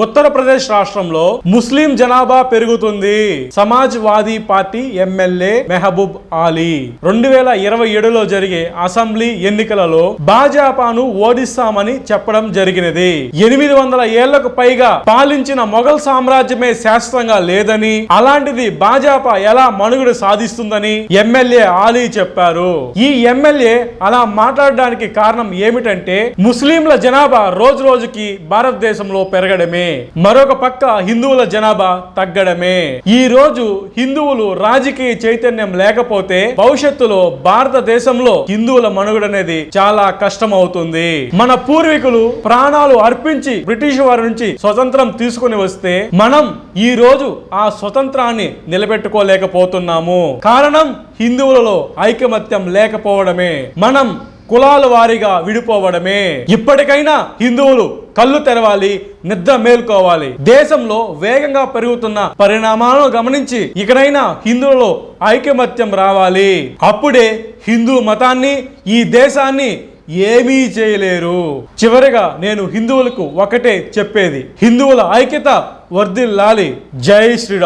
ఉత్తరప్రదేశ్ రాష్ట్రంలో ముస్లిం జనాభా పెరుగుతుంది. Samajwadi party MLA Mehboob Ali. రెండు వేల ఇరవై ఏడులో జరిగే అసెంబ్లీ ఎన్నికలలో భాజపాను ఓడిస్తామని చెప్పడం జరిగినది. ఎనిమిది వందల ఏళ్ళకు పైగా పాలించిన మొఘల్ సామ్రాజ్యమే శాశ్వతంగా లేదని అలాంటిది భాజపా ఎలా మనుగడ సాధిస్తుందని ఎమ్మెల్యే ఆలీ చెప్పారు. ఈ ఎమ్మెల్యే అలా మాట్లాడడానికి కారణం ఏమిటంటే ముస్లింల జనాభా రోజు రోజుకి భారతదేశంలో పెరగడమే. మరొక పక్క హిందువుల జనాభా తగ్గడమే. ఈ రోజు హిందువులు రాజకీయ చైతన్యం లేకపోతే భవిష్యత్తులో భారతదేశంలో హిందువుల మనుగడ అనేది చాలా కష్టం అవుతుంది మన పూర్వీకులు ప్రాణాలు అర్పించి బ్రిటిష్ వారి నుంచి స్వతంత్రం తీసుకుని వస్తే మనం ఈ రోజు ఆ స్వతంత్రాన్ని నిలబెట్టుకోలేకపోతున్నాము. కారణం హిందువులలో ఐకమత్యం లేకపోవడమే. మనం కులాల వారీగా విడిపోవడమే. ఇప్పటికైనా హిందువులు కళ్ళు తెరవాలి నిద్ర మేల్కోవాలి. దేశంలో వేగంగా పెరుగుతున్న పరిణామాలను గమనించి ఇకనైనా హిందువులలో ఐకమత్యం రావాలి. అప్పుడే హిందూ మతాన్ని ఈ దేశాన్ని ఏమీ చేయలేరు. చివరిగా నేను హిందువులకు ఒకటే చెప్పేది. హిందువుల ఐక్యత వర్ధిల్లాలి. జై శ్రీరామ్.